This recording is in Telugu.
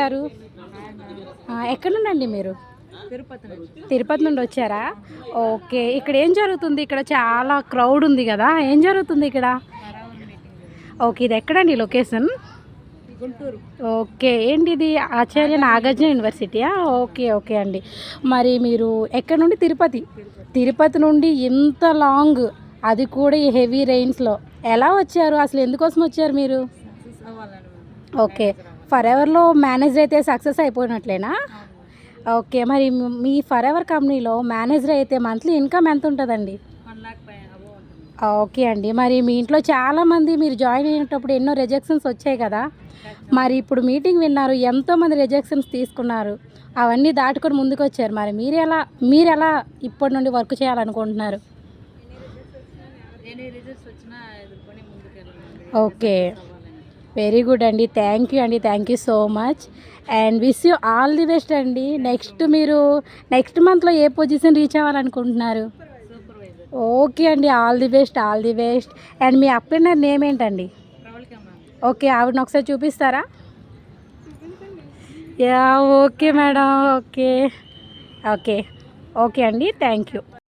గారు ఎక్కడుండండి ఎక్కడ మీరు? తిరుపతి తిరుపతి నుండి వచ్చారా? ఓకే ఇక్కడ ఏం జరుగుతుంది? ఇక్కడ చాలా క్రౌడ్ ఉంది కదా ఏం జరుగుతుంది ఇక్కడ? ఓకే ఇది ఎక్కడండి లొకేషన్? గుంటూరు ఓకే ఏంటి ఇది ఆచార్య నాగార్జున యూనివర్సిటీయా? ఓకే ఓకే అండి. మరి మీరు ఎక్కడ నుండి? తిరుపతి. తిరుపతి నుండి ఇంత లాంగ్ అది కూడా ఈ హెవీ రెయిన్స్లో. ఎలా వచ్చారు? అసలు ఎందుకోసం వచ్చారు మీరు? ఓకే. ఫర్ ఎవర్లో మేనేజర్ అయితే సక్సెస్ అయిపోయినట్లేనా? ఓకే మరి మీ ఫర్ ఎవర్ కంపెనీలో మేనేజర్ అయితే మంత్లీ ఇన్కమ్ ఎంత ఉంటుందండి ఓకే అండి మరి మీ ఇంట్లో చాలామంది మీరు జాయిన్ అయినప్పుడు ఎన్నో రిజెక్షన్స్ వచ్చాయి కదా? మరి ఇప్పుడు మీటింగ్ విన్నారు ఎంతోమంది రిజెక్షన్స్ తీసుకున్నారు అవన్నీ దాటుకొని ముందుకు వచ్చారు మరి మీరు ఎలా మీరు ఎలా ఇప్పటి నుండి వర్క్ చేయాలనుకుంటున్నారు? ఓకే. వెరీ గుడ్ అండి. థ్యాంక్ యూ అండి. Thank you so much. And wish you all the best అండి. నెక్స్ట్ మీరు నెక్స్ట్ మంత్లో ఏ పొజిషన్ రీచ్ అవ్వాలనుకుంటున్నారు? ఓకే అండి. All the best all the best. And me upliner name ఏంటండి? ఓకే ఆవిడని ఒకసారి చూపిస్తారా? Yeah okay madam. Okay. Okay. Okay అండి. Thank you.